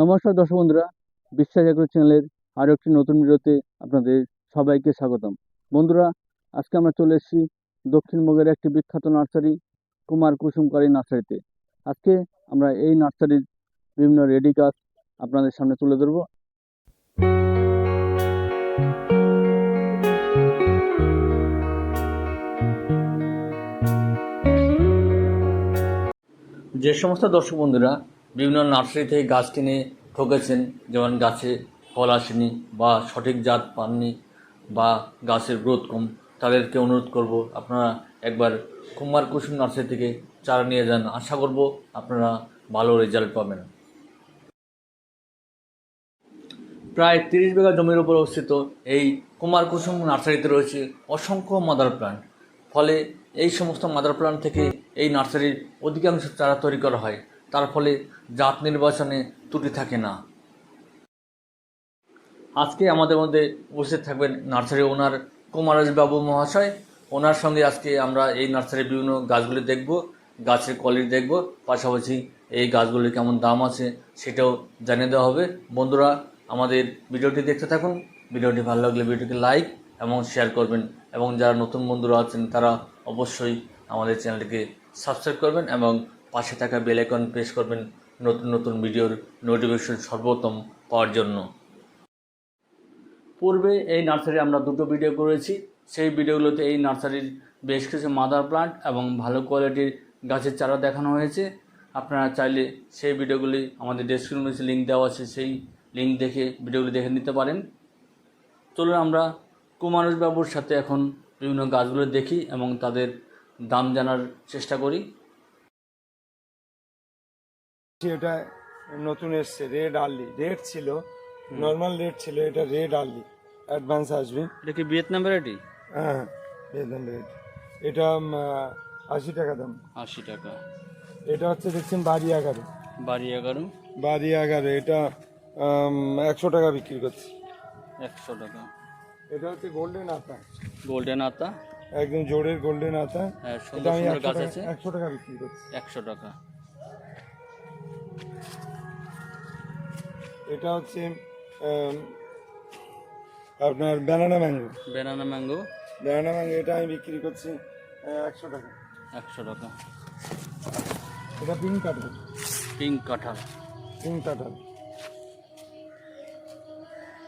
নমস্কার দর্শক বন্ধুরা, বিশ্বাস এগ্রো চ্যানেলের আরও একটি নতুন ভিডিওতে আপনাদের সবাইকে স্বাগতম। বন্ধুরা, আজকে আমরা চলে এসেছি দক্ষিণবঙ্গের একটি বিখ্যাত নার্সারি, কুমার কুসুমকারী নার্সারিতে। আজকে আমরা এই নার্সারির বিভিন্ন রেডি গাছ আপনাদের সামনে তুলে ধরবো। যে সমস্ত দর্শক বন্ধুরা বিভিন্ন নার্সারি থেকে গাছ কিনে ঠকেছেন, যেমন গাছে ফল আসেনি বা সঠিক জাত পাননি বা গাছের গ্রোথ কম, তাদেরকে অনুরোধ করব, আপনারা একবার কুমার কুসুম নার্সারি থেকে চারা নিয়ে যান। আশা করব আপনারা ভালো রেজাল্ট পাবেন। প্রায় তিরিশ বিঘা জমির উপর অবস্থিত এই কুমার কুসুম নার্সারিতে রয়েছে অসংখ্য মাদার প্লান্ট। ফলে এই সমস্ত মাদার প্লান্ট থেকে এই নার্সারির অধিকাংশ চারা তৈরি করা হয়। তার ফলে জাত নির্বাচনে ত্রুটি থাকে না। আজকে আমাদের মধ্যে উপস্থিত থাকবেন নার্সারি ওনার বাবু মহাশয়। ওনার সঙ্গে আজকে আমরা এই নার্সারির বিভিন্ন গাছগুলি দেখব, গাছের কোয়ালিটি দেখব, পাশাপাশি এই গাছগুলির কেমন দাম আছে সেটাও জানিয়ে দেওয়া হবে। বন্ধুরা, আমাদের ভিডিওটি দেখতে থাকুন। ভিডিওটি ভালো লাগলে ভিডিওটিকে লাইক এবং শেয়ার করবেন এবং যারা নতুন বন্ধুরা আছেন তারা অবশ্যই আমাদের চ্যানেলটিকে সাবস্ক্রাইব করবেন এবং পাশে থাকা বেল আইকন প্রেস করবেন নতুন নতুন ভিডিওর নোটিফিকেশন সর্বোত্তম পাওয়ার জন্য। পূর্বে এই নার্সারি আমরা দুটো ভিডিও করেছি। সেই ভিডিওগুলোতে এই নার্সারির বেশ কিছু মাদার প্লান্ট এবং ভালো কোয়ালিটির গাছের চারা দেখানো হয়েছে। আপনারা চাইলে সেই ভিডিওগুলি আমাদের ডেসক্রিপশনে লিঙ্ক দেওয়া আছে, সেই লিঙ্ক দেখে ভিডিওগুলি দেখে নিতে পারেন। চলুন আমরা কুমারুষ বাবুর সাথে এখন বিভিন্ন গাছগুলো দেখি এবং তাদের দাম জানার চেষ্টা করি। এটা নতুন এসছে রেড আর্লি রেড ছিল নর্মাল রেড ছিল এটা রেড আর্লি অ্যাডভান্স আসবে। এটা কি ভিয়েতনাম ভ্যারাইটি হ্যাঁ বেদন রেড এটা আশি টাকা দাম। আশি টাকা। এটা হচ্ছে দেখছেন বাড়ি এগারো। বাড়ি এগারো। বাড়ি এগারো এটা একশো টাকা বিক্রি করছি। একশো টাকা। এটা হচ্ছে গোল্ডেন আতা। গোল্ডেন আতা। একদম জোরের গোল্ডেন আতা। হ্যাঁ এটা আমি একশো টাকা বিক্রি করছি। একশো টাকা। এটা হচ্ছে আপনার banana mango banana mango banana mango এটা আমি বিক্রি করছি একশো টাকা। একশো টাকা। এটা পিঙ্ক কাঠের পিঙ্ক কাঁঠাল। পিঙ্ক কাঁঠাল।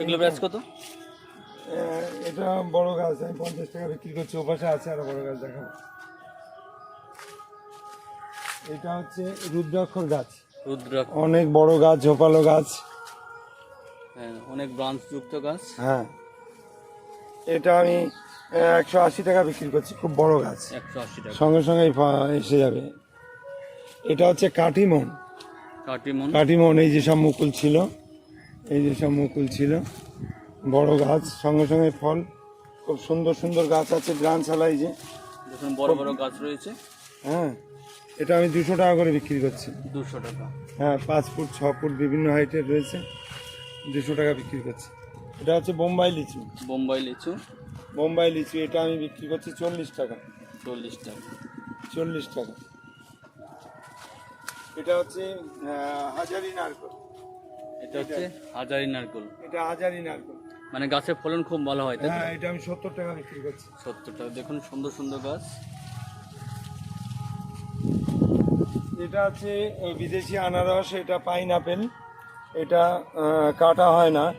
এগুলো প্রাইস কত? এটা বড় গাছ আমি পঞ্চাশ টাকা বিক্রি করছি ওপাশে আছে আরও বড় গাছ দেখাবো। এটা হচ্ছে রুদ্রাক্ষর গাছ। রুদ্রাক্ষ। অনেক বড় গাছ ঝোপালো গাছ। অনেক ব্রাঞ্চ যুক্ত গাছ। হ্যাঁ। এটা আমি একশো আশি টাকা বিক্রি করছি খুব বড় গাছ। একশো আশি টাকা। সঙ্গে সঙ্গে এসে যাবে। এটা হচ্ছে কাটিমন। কাটিমন। কাটিমন এই যেসব মুকুল ছিল এই যেসব মুকুল ছিল বড় গাছ সঙ্গে সঙ্গে ফল খুব সুন্দর সুন্দর গাছ আছে ব্রাঞ্চ আলাই যে। দেখুন বড় বড় গাছ রয়েছে। হ্যাঁ এটা আমি দুশো টাকা করে বিক্রি করছি। দুশো টাকা। হ্যাঁ পাঁচ ফুট ছ ফুট বিভিন্ন হাইটের রয়েছে। দুশো টাকা বিক্রি করছি। এটা হচ্ছে বোম্বাই লিচু। বোম্বাই লিচু। বোম্বাই লিচু এটা আমি বিক্রি করছি চল্লিশ টাকা। চল্লিশ টাকা। চল্লিশ টাকা। এটা হচ্ছে হাজারি নারকল। এটা হচ্ছে হাজারি নারকল। এটা হাজারি নারকল। মানে গাছের ফলন খুব ভালো হয় হ্যাঁ এটা আমি সত্তর টাকা বিক্রি করছি। সত্তর টাকা। দেখুন সুন্দর সুন্দর গাছ। এটা হচ্ছে বিদেশি আনারস এটা পাইন আপেল এটা কাটা হয় না।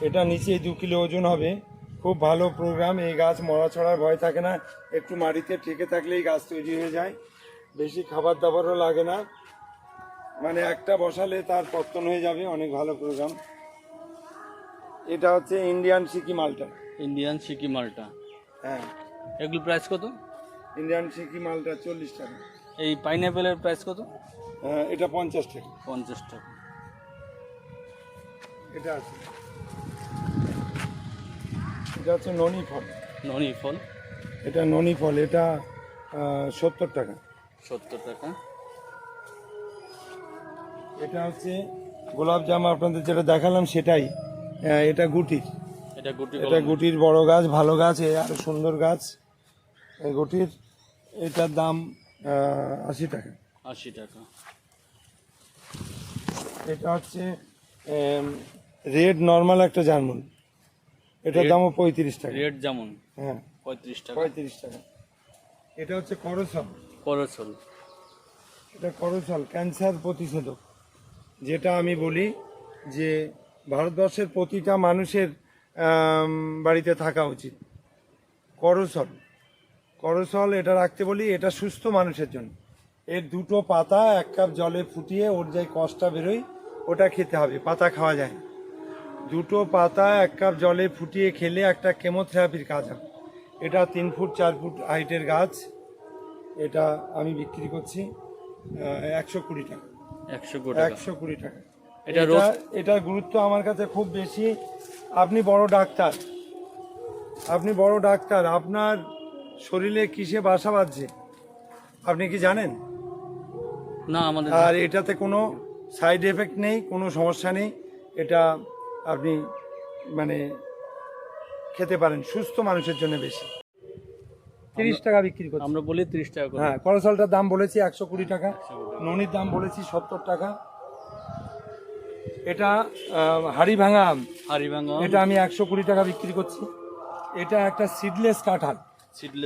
এটা নিচে দু কিলো ওজন হবে। খুব ভালো প্রোগ্রাম এই গাছ মরা ছড়ার ভয় থাকে না। একটু মাটিতে ঠেকে থাকলেই গাছ তৈরি হয়ে যায়। বেশি খাবার দাবারও লাগে না। মানে একটা বসালে তার পত্তন হয়ে যাবে। অনেক ভালো প্রোগ্রাম এটা হচ্ছে ইন্ডিয়ান সিকি মালটা। ইন্ডিয়ান সিকি মালটা। হ্যাঁ। এগুলো প্রাইস কত? ইন্ডিয়ান সিকি মালটা চল্লিশ টাকা। এই পাইনঅ্যাপেলের প্রাইস কত? এটা পঞ্চাশ টাকা। পঞ্চাশ টাকা। এটা আছে। এটা হচ্ছে ননি ফল। ননি ফল? এটা ননি ফল এটা সত্তর টাকা। সত্তর টাকা। এটা হচ্ছে গোলাপ জাম আপনাদের যেটা দেখালাম সেটাই। এটা গুটির। এটা গুটি এটা গুটির বড় গাছ ভালো গাছ আরও সুন্দর গাছ। এই গুটির এটার দাম আশি টাকা। আশি টাকা। এটা হচ্ছে রেড নর্মাল একটা জার্মান। এটার দামও পঁয়ত্রিশ টাকা। রেড যেমন হ্যাঁ। পঁয়ত্রিশ টাকা। পঁয়ত্রিশ টাকা। এটা হচ্ছে করসল। করছল এটা করসল ক্যান্সার প্রতিষেধক। যেটা আমি বলি যে ভারতবর্ষের প্রতিটা মানুষের বাড়িতে থাকা উচিত। করসল। করসল এটা রাখতে বলি এটা সুস্থ মানুষের জন্য। এর দুটো পাতা এক কাপ জলে ফুটিয়ে ওর যে কষটা বেরোয় ওটা খেতে হবে। পাতা খাওয়া যায়। দুটো পাতা এক কাপ জলে ফুটিয়ে খেলে একটা কেমোথেরাপির কাজ হয়। এটা তিন ফুট চার ফুট হাইটের গাছ। এটা আমি বিক্রি করছি একশো কুড়ি টাকা। একশো একশো কুড়ি টাকা। এটা এটা এটার গুরুত্ব আমার কাছে খুব বেশি। আপনি বড় ডাক্তার। আপনি বড় ডাক্তার আপনার শরীরে কিসে বাসা বাঁধছে? আপনি কি জানেন? না আমাদের আর এটাতে কোনো সাইড এফেক্ট নেই কোনো সমস্যা নেই। এটা আপনি মানে খেতে পারেন সুস্থ মানুষের জন্য বেশি। তিরিশ টাকা বিক্রি করছি। আমরা বলি তিরিশ টাকা করে। হ্যাঁ করসলটার দাম বলেছি একশো কুড়ি টাকা ননির দাম বলেছি সত্তর টাকা। এটা হাড়ি ভাঙা আম। হাড়ি ভাঙা এটা আমি একশো কুড়ি টাকা বিক্রি করছি। এটা একটা সিডলেস কাঁঠাল।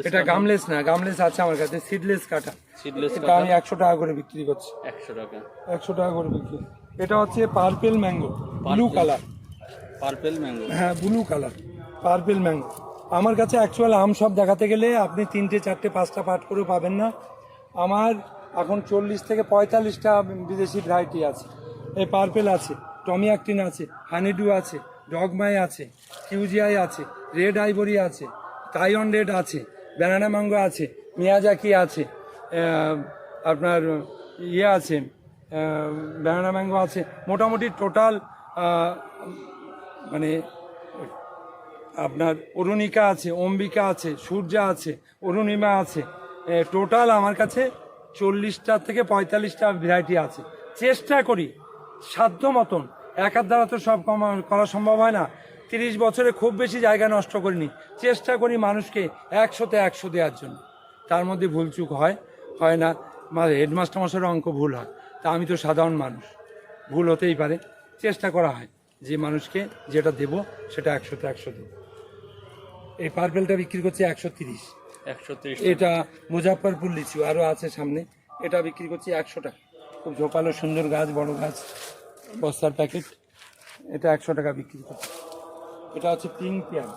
এটা গামলেস না গামলেস আছে আমার কাছে সিডলেস কাঁঠাল। সিডলেস এটা আমি একশো টাকা করে বিক্রি করছি। একশো টাকা। একশো টাকা করে বিক্রি। এটা হচ্ছে purple mango blue colour purple mango হ্যাঁ ব্লু কালার পার্পেল ম্যাঙ্গো আমার কাছে অ্যাকচুয়াল আম সব দেখাতে গেলে আপনি তিনটে, চারটে, পাঁচটা পাট করেও পাবেন না। আমার এখন চল্লিশ থেকে পঁয়তাল্লিশটা বিদেশি ভ্যারাইটি আছে। এই পার্পেল আছে টমি অ্যাক্টিন আছে হানিডু আছে ডগমাই আছে কিউজিআই আছে রেড আইভরি আছে তাইওয়ান রেড আছে ব্যানানা ম্যাঙ্গো আছে মিয়াজাকি আছে আপনার ইয়ে আছে ব্যানানা ম্যাঙ্গো আছে। মোটামুটি টোটাল মানে আপনার অরুণিকা আছে, অম্বিকা আছে, সূর্যা আছে, অরুণিমা আছে টোটাল আমার কাছে চল্লিশটা থেকে পঁয়তাল্লিশটা ভ্যারাইটি আছে। চেষ্টা করি, সাধ্য মতন একার দ্বারা তো সব করা সম্ভব হয় না, তিরিশ বছরে খুব বেশি জায়গা নষ্ট করিনি, চেষ্টা করি মানুষকে একশোতে একশো দেওয়ার জন্য। তার মধ্যে ভুলচুক হয় হয় না হেডমাস্টার মশাইয়ের অঙ্ক ভুল হয়, তা আমি তো সাধারণ মানুষ, ভুল হতেই পারে, চেষ্টা করা হয়। যে মানুষকে যেটা দেব সেটা একশোতে একশো দেবো। এই পার্পেলটা বিক্রি করছে একশো তিরিশ। একশো তিরিশ এটা মুজাফরপুর লিচু আরও আছে সামনে। এটা বিক্রি করছি একশো টাকা খুব ঝোপালো সুন্দর গাছ বড় গাছ বস্তার প্যাকেট। এটা একশো টাকা বিক্রি করছে। এটা হচ্ছে পিঙ্ক পেয়ার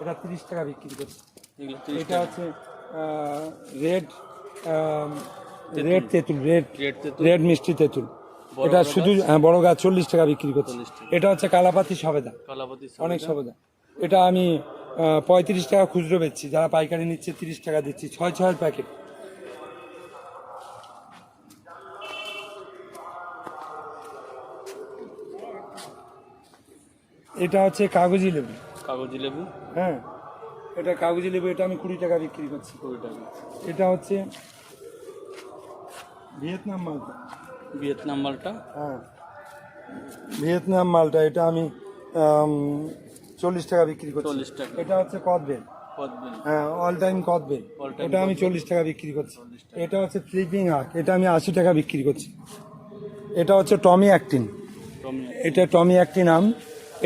এটা তিরিশ টাকা বিক্রি করছে। এটা হচ্ছে রেড রেড তেঁতুল রেড রেড তেঁতুল। রেড মিষ্টি তেঁতুল। এটা শুধু হ্যাঁ, বড় গাছ চল্লিশ টাকা বিক্রি করছে। এটা হচ্ছে কালাপাতি সবেদা। অনেক সবেদা। এটা আমি পঁয়ত্রিশ টাকা খুচরো বেচছি। যারা পাইকারি নিচ্ছে তিরিশ টাকা দিচ্ছি। ছয় ছয়ের প্যাকেট। এটা হচ্ছে কাগজি লেবু। কাগজি লেবু? হ্যাঁ। এটা কাগজি লেবু এটা আমি কুড়ি টাকা বিক্রি করছি। কুড়ি টাকা। এটা হচ্ছে ভিয়েতনাম মালটা ভিয়েতনাম মালটা। হ্যাঁ। ভিয়েতনাম মালটা এটা আমি চল্লিশ টাকা বিক্রি করছি। 40 টাকা। এটা হচ্ছে কদবেল। হ্যাঁ অল টাইম কদবেল এটা আমি চল্লিশ টাকা বিক্রি করছি। এটা হচ্ছে আর্ক এটা আমি আশি টাকা বিক্রি করছি। এটা হচ্ছে টমি অ্যাক্টিন। এটা টমি অ্যাক্টিন আম।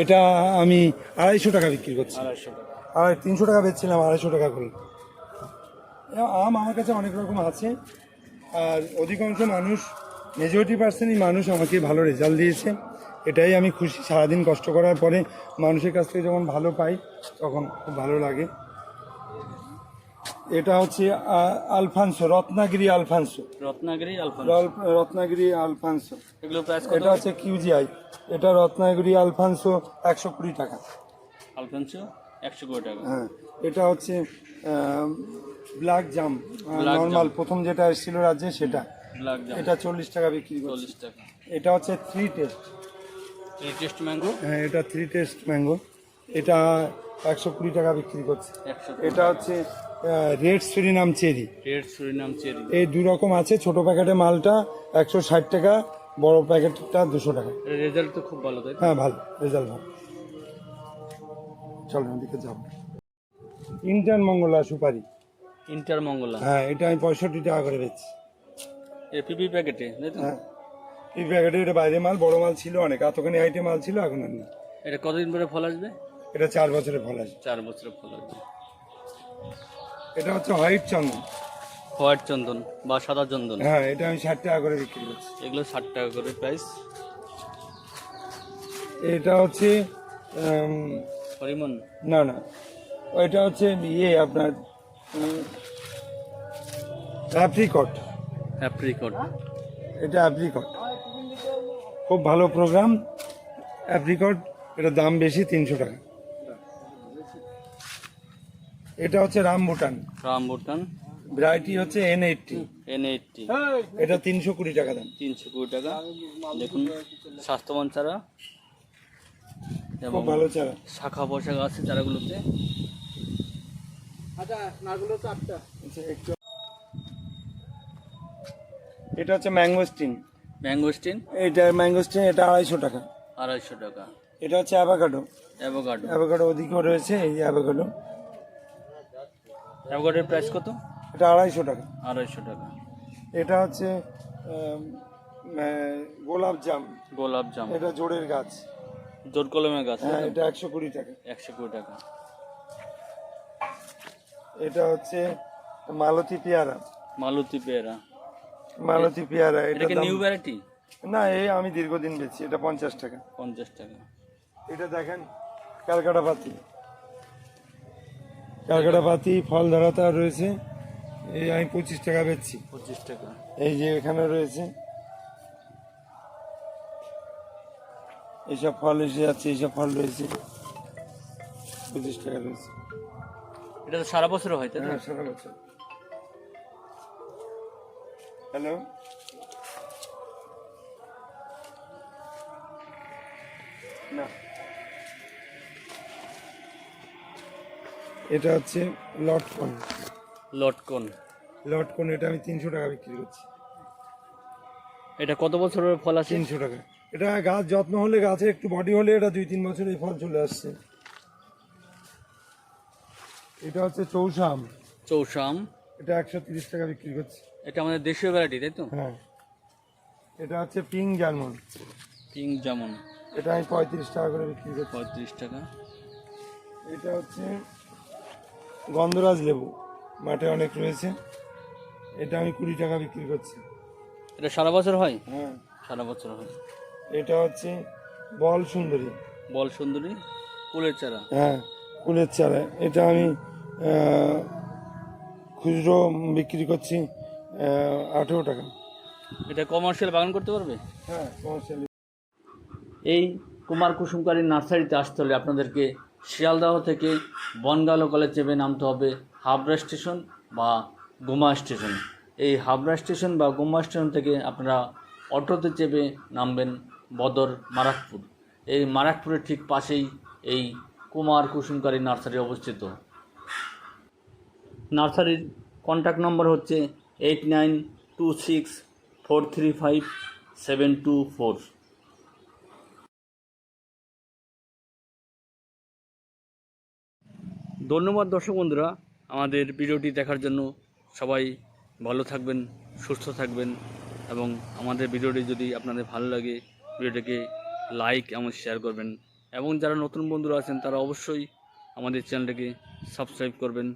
এটা আমি আড়াইশো টাকা বিক্রি করছি। আড়াইশো টাকা। তিনশো টাকা বেচছিলাম আড়াইশো টাকা করে। আম আমার কাছে অনেক রকম আছে। আর অধিকাংশ মানুষ মেজরিটি পার্সেন্টই মানুষ আমাকে ভালো রেজাল্ট দিয়েছে। এটাই আমি খুশি। সারাদিন কষ্ট করার পরে মানুষের কাছ থেকে যখন ভালো পাই তখন খুব ভালো লাগে। এটা হচ্ছে আলফানসো রত্নাগিরি আলফানসো। রত্নাগিরি আলফান রত্নাগিরি আলফানসো। এগুলো প্রাইস এটা হচ্ছে কিউজিআই এটা রত্নাগিরি আলফানসো একশো কুড়ি টাকা। আলফানসো একশো কুড়ি টাকা। হ্যাঁ এটা হচ্ছে ব্ল্যাক জাম নর্মাল প্রথম যেটা এসেছিল রাজ্যে সেটা। এটা চল্লিশ টাকা বিক্রি চল্লিশ টাকা। এটা হচ্ছে three test three test mango হ্যাঁ এটা থ্রি টেস্ট ম্যাঙ্গো এটা একশো কুড়ি টাকা বিক্রি করছে। এটা হচ্ছে red Surinam cherry red Surinam cherry এই দু রকম আছে ছোট প্যাকেটে মালটা একশো ষাট টাকা বড় প্যাকেটটা দুশো টাকা। রেজাল্ট তো খুব ভালো তাই হ্যাঁ ভালো রেজাল্ট ভালো। চলো ওদিকে যাব। ইন্টার্ন মঙ্গলা সুপারি। ইন্টার মঙ্গলা। হ্যাঁ এটা আমি পঁয়ষট্টি টাকা করে বেচছি। পিপি প্যাকেটে হ্যাঁ। এই প্যাকেটে এটা বাইরে মাল বড় মাল ছিল অনেক। এতখানি আইটেম মাল ছিল এখন আর নেই। এটা কতদিন পরে ফল আসবে? এটা চার বছরের ফল আছে চার বছরের ফল আসবে। এটা হচ্ছে হোয়াইট চন্দন। হোয়াইট চন্দন বা সাদা চন্দন? হ্যাঁ এটা আমি ষাট টাকা করে বিক্রি করছি। এগুলো ষাট টাকা করে প্রাইস এটা হচ্ছে পরিমাণ? না না। ওইটা হচ্ছে ইয়ে আপনার অ্যাপ্রিকট। অ্যাপ্রিকট। এটা অ্যাপ্রিকট। খুব ভালো প্রোগ্রাম। অ্যাপ্রিকট এটা দাম বেশি তিনশো টাকা। এটা হচ্ছে রামবুটান রামবুটান ভ্যারাইটি হচ্ছে এন এইটটি এন এইটটি এটা তিনশো কুড়ি টাকা দাম। তিনশো কুড়ি টাকা। দেখুন স্বাস্থ্যবান চারা এবং ভালো চারা। শাখা পোশাক আছে চারাগুলোতে। আচ্ছা, একটু এটা হচ্ছে ম্যাঙ্গোস্টিন ম্যাঙ্গোস্টিন এটা ম্যাঙ্গোস্টিন এটা আড়াইশো টাকা। আড়াইশো টাকা। এটা হচ্ছে অ্যাভাকাডো। অ্যাভোকাডো। অ্যাভাকাডো ওদিকেও রয়েছে এই অ্যাভাকাডো। অ্যাভোকাডোর প্রাইস কত? এটা আড়াইশো টাকা। আড়াইশো টাকা। এটা হচ্ছে গোলাপ জাম। গোলাপ জাম। এটা জোড়ের গাছ। জোর কলমের গাছ হ্যাঁ এটা একশো কুড়ি টাকা। একশো কুড়ি টাকা। এটা হচ্ছে মালতী পেয়ারা। মালতী পেয়ারা। মালতী পেয়ারা এটা কি নিউ ভ্যারাইটি না এই আমি দীর্ঘদিন বেচি এটা পঞ্চাশ টাকা। পঞ্চাশ টাকা। এটা দেখেন ক্যালকাটা পাতি। ক্যালকাটা পাতি ফল ধরাতা রয়েছে এই আমি পঁচিশ টাকা বেচছি। পঁচিশ টাকা। এই যে এখানে রয়েছে এইসব ফল এসে যাচ্ছে এইসব ফল রয়েছে। পঁচিশ টাকা রয়েছে। এটা তো সারা বছর হয় তাই না হ্যাঁ সারা বছর। হ্যালো না এটা হচ্ছে লটকন লটকন লটকন এটা আমি তিনশো টাকা বিক্রি করছি। এটা কত বছরের ফল আছে? তিনশো টাকা। এটা গাছ যত্ন হলে গাছে একটু বডি হলে এটা দুই তিন বছর এই ফল চলে আসছে। এটা হচ্ছে চৌষা আম চৌষাম। এটা একশো তিরিশ টাকা বিক্রি করছি। এটা আমাদের দেশীয় ভ্যারাইটি তাই তো? হ্যাঁ। এটা হচ্ছে পিঙ্ক জার্মন। পিঙ্ক যেমন এটা আমি পঁয়ত্রিশ টাকা করে বিক্রি করছি। পঁয়ত্রিশ টাকা। এটা হচ্ছে গন্ধরাজ লেবু। মাঠে অনেক রয়েছে। এটা আমি কুড়ি টাকা বিক্রি করছি। এটা সারা বছর হয়? হ্যাঁ। সারা বছর হয়। এটা হচ্ছে বল সুন্দরী। বল সুন্দরী কুলের চারা। হ্যাঁ কুলের চারা। এটা আমি খুচরো বিক্রি করছি আঠেরো টাকা। এটা কমার্শিয়াল বাগান করতে পারবে? হ্যাঁ কমার্শিয়ালি এই কুমার কুসুমকারী নার্সারিতে আসতে হলে আপনাদেরকে শিয়ালদাহ থেকে বনগা লোকালে চেপে নামতে হবে হাবড়া স্টেশন বা গুমা স্টেশন। এই হাবড়া স্টেশন বা গুমা স্টেশন থেকে আপনারা অটোতে চেপে নামবেন বদর মারাকপুর। এই মারাকপুরের ঠিক পাশেই এই কুমার কুসুমকারী নার্সারি অবস্থিত। নার্সারির কন্ট্যাক্ট নম্বর হচ্ছে eight nine two six four three five seven two four ধন্যবাদ দর্শক বন্ধুরা, আমাদের ভিডিওটি দেখার জন্য সবাই ভালো থাকবেন, সুস্থ থাকবেন এবং আমাদের ভিডিওটি যদি আপনাদের ভালো লাগে, ভিডিওটিকে লাইক এবং শেয়ার করবেন। এবং যারা নতুন বন্ধুরা আছেন, তারা অবশ্যই আমাদের চ্যানেলটিকে সাবস্ক্রাইব করবেন।